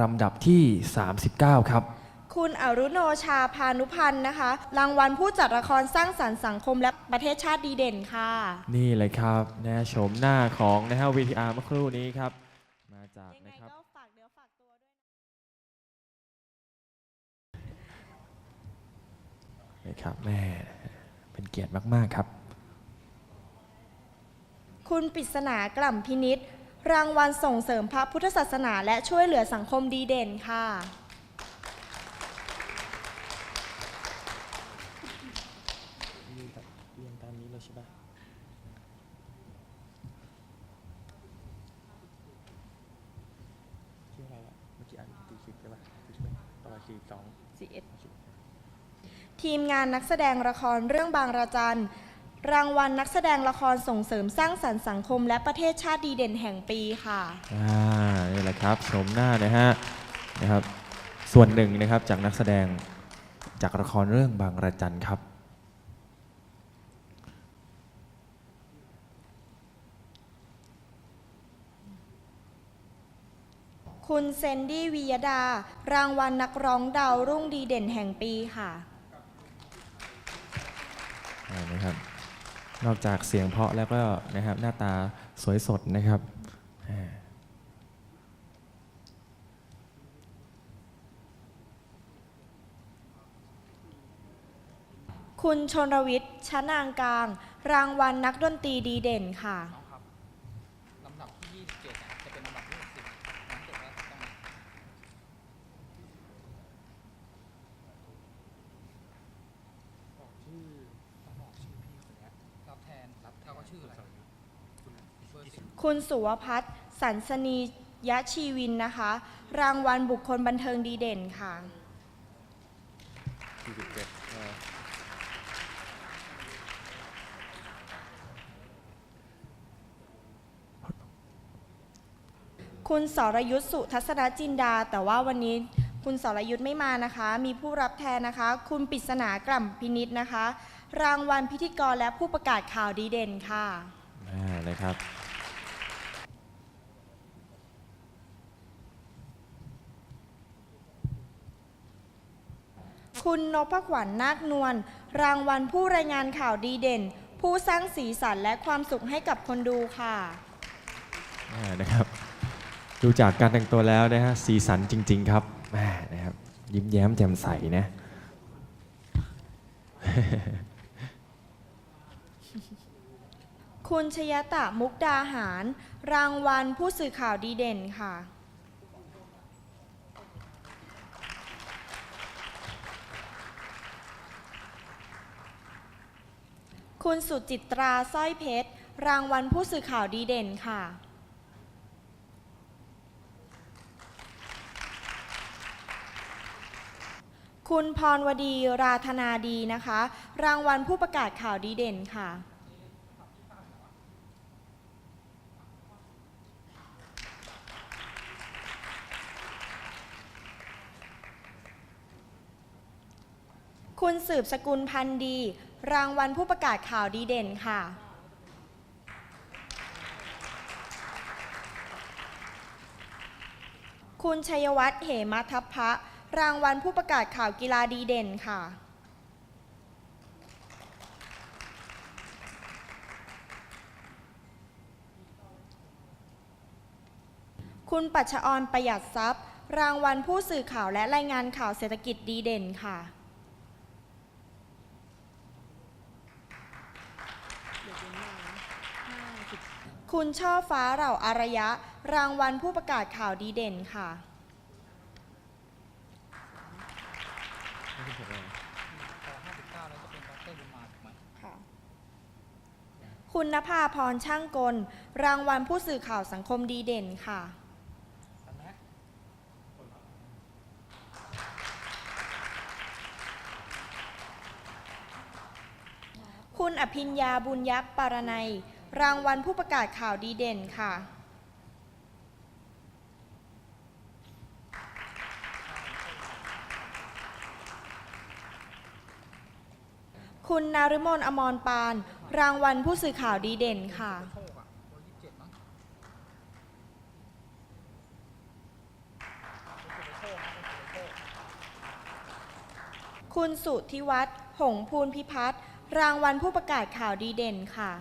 ลำดับที่ 39 ครับ คุณอรุโนชาพานุพันธ์นะคะ รางวัลผู้จัดละครสร้างสรรค์สังคมและประเทศชาติดีเด่นค่ะ นี่เลยครับนะโฉมหน้าของนะฮะ VTR เมื่อครู่นี้ครับ มาจากยังไงนะครับก็ฝากเนื้อฝากตัวด้วยนะครับแม่เป็นเกียรติมาก ๆ ครับ คุณปริศนากล่ำพินิษ รางวัลส่งเสริมพระพุทธศาสนา และช่วยเหลือสังคมดีเด่นค่ะ เรียนตามนี้เลยใช่ปะชื่ออะไรอะเมื่อกี้อ่านตีสิบใช่ปะตีสิบต่อไปสี่สอง ทีมงานนักแสดงละครเรื่องบางระจัน รางวัลนักแสดงละครส่งเสริมสร้างสรรค์สังคม และประเทศชาติดีเด่นแห่งปีค่ะ อ่านี่แหละครับชมหน้านะฮะนะครับ ส่วนหนึ่งนะครับจากนักแสดงจากละครเรื่องบางระจันครับ คุณเซนดี้วิยดา รางวัลนักร้องดาวรุ่งดีเด่นแห่งปีค่ะ นอกจากเสียงเพราะแล้วก็นะครับหน้าตาสวยสดนะครับคุณชนรวิทย์ชนางกลาง รางวัลนักดนตรีดีเด่นค่ะ น้องครับลำดับที่ 27เนี่ยจะเป็นลำดับที่ 60น้องเก็บไว้ต้องมาบอกชื่อต้องบอกชื่อพี่คนเนี้ยรับแทนรับแล้วก็ชื่ออะไรเบอร์สิบ คุณสุวพัฒน์สันสนียชีวินนะคะ รางวัลบุคคลบันเทิงดีเด่นค่ะคุณสรยุทธสุทัศนจินดา แต่ว่าวันนี้คุณสรยุทธไม่มานะคะ มีผู้รับแทนนะคะ คุณปริศนากล่ำพินิษนะคะ รางวัลพิธีกรและผู้ประกาศข่าวดีเด่นค่ะ อ่านะครับ คุณนพขวัญนาคนวลรางวัลผู้รายงานข่าวดีเด่น ผู้สร้างสีสันและความสุขให้กับคนดูค่ะอ่านะครับดูจากการแต่งตัวแล้วนะฮะสีสันจริง ๆ ครับแหม่นะครับยิ้มแย้มแจ่มใสนะ คุณชยตะมุกดาหาร รางวัลผู้สื่อข่าวดีเด่นค่ะ คุณสุจิตราสร้อยเพชร รางวัลผู้สื่อข่าวดีเด่นค่ะ คุณพรวดีราธนาดีนะคะ รางวัลผู้ประกาศข่าวดีเด่นค่ะ คุณสืบสกุลพันธ์ดี รางวัลผู้ประกาศข่าวดีเด่นค่ะ คุณชัยวัฒน์เหมทัพพะ รางวัลผู้ประกาศข่าวกีฬาดีเด่นค่ะ คุณปัชออนประหยัดทรัพย์ รางวัลผู้สื่อข่าวและรายงานข่าวเศรษฐกิจดีเด่นค่ะ คุณช่อฟ้าเหล่าอารยะ รางวัลผู้ประกาศข่าวดีเด่นค่ะต่อ59แล้วจะเป็นดรบุญมาถูกไหมคุณนภาพรช่างกล รางวัลผู้สื่อข่าวสังคมดีเด่นค่ะทันไหมคุณอภิญญาบุญยักษ์ปารนัย รางวัลผู้ประกาศข่าวดีเด่นค่ะ คุณนารุมนอมรปาน รางวัลผู้สื่อข่าวดีเด่นค่ะ คุณสุทธิวัฒน์หงพูลพิพัฒน์รางวัลผู้ประกาศข่าวดีเด่นค่ะ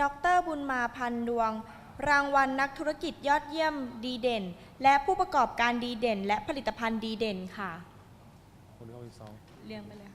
ดรบุญมาพันดวง รางวัลนักธุรกิจยอดเยี่ยมดีเด่น และผู้ประกอบการดีเด่น และผลิตภัณฑ์ดีเด่นค่ะ คนที่เขาอีกสอง เรียงไปเลย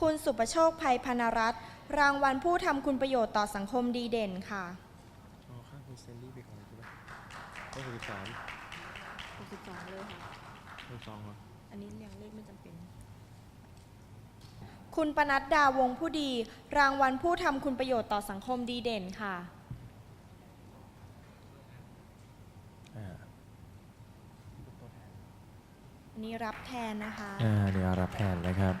คุณสุประโชคภัยพนรัตน์รางวัลผู้ทำคุณประโยชน์ต่อสังคมดีเด่นค่ะอ๋อข้างคุณเซนดี้ไปก่อนใช่ไหมก็คือสาม62เลยค่ะคนสองเหรออันนี้เรียงเลขไม่จำเป็น คุณปนัดดาวงผู้ดี รางวัลผู้ทำคุณประโยชน์ต่อสังคมดีเด่นค่ะอ่าอันนี้รับแทนนะคะ อ่าเดี๋ยวรับแทนนะครับ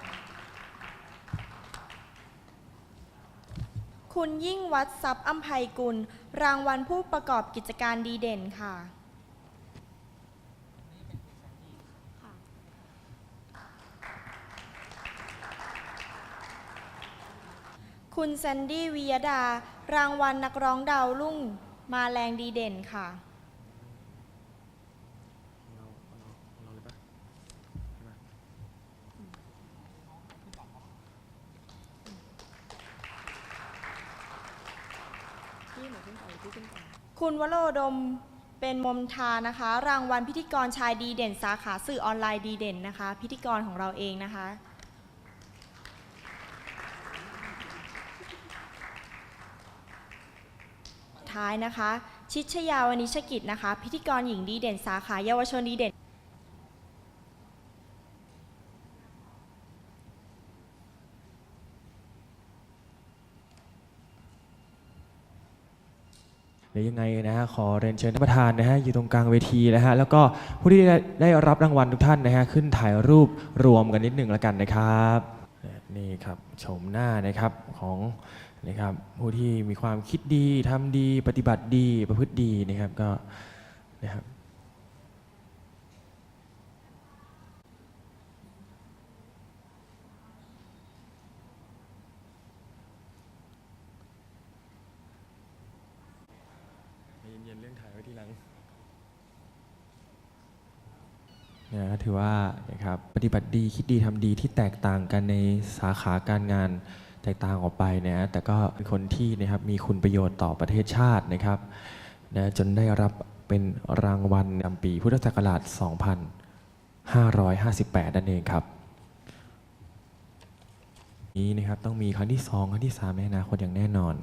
คุณยิ่งวัดทรัพย์อัมภัยกุล รางวัลผู้ประกอบกิจการดีเด่นค่ะ คุณแซนดี้วิยดา รางวัลนักร้องดาวรุ่ง มาแรงดีเด่นค่ะ เราเราเราเลยปะใช่ไหม คุณวโรดมเป็นมมทานะคะ รางวัลพิธีกรชายดีเด่น สาขาสื่อออนไลน์ดีเด่นนะคะ พิธีกรของเราเองนะคะ ท้ายนะคะ ชิชยาวนิชกิจนะคะ พิธีกรหญิงดีเด่น สาขาเยาวชนดีเด่น เดี๋ยวยังไงนะฮะขอเรียนเชิญท่านประธานนะฮะอยู่ตรงกลางเวทีนะฮะแล้วก็ผู้ที่ได้ได้รับรางวัลทุกท่านนะฮะขึ้นถ่ายรูปรวมกันนิดหนึ่งละกันนะครับนี่ครับชมหน้านะครับของนะครับผู้ที่มีความคิดดีทำดีปฏิบัติดีประพฤติดีนะครับก็นะครับ เย็นๆเรื่องถ่ายไว้ทีหลังเนี่ยก็ ถือว่านะครับปฏิบัติดีคิดดีทำดีที่แตกต่างกันในสาขาการงานแตกต่างออกไปนะแต่ก็เป็นคนที่นะครับมีคุณประโยชน์ต่อประเทศชาตินะครับนะจนได้รับเป็นรางวัลนำปีพุทธศักราช 2558 นั่นเองครับ นี้นะครับต้องมีครั้งที่ 2 ครั้งที่ 3 ในอนาคตอย่างแน่นอน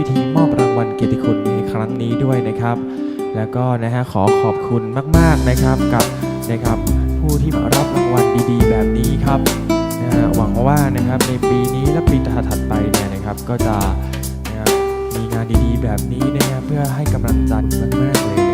พิธีมอบรางวัลเกียรติคุณในครั้งนี้ด้วยนะครับ แล้วก็นะฮะขอขอบคุณมาก ๆนะครับกับนะครับผู้ที่มารับรางวัลดีๆ แบบนี้ครับนะฮะหวังว่านะครับในปีนี้และปีถัดๆไปเนี่ยนะครับก็จะนะมีงานดีๆ แบบนี้นะฮะเพื่อให้กำลังใจมากๆเลยนะ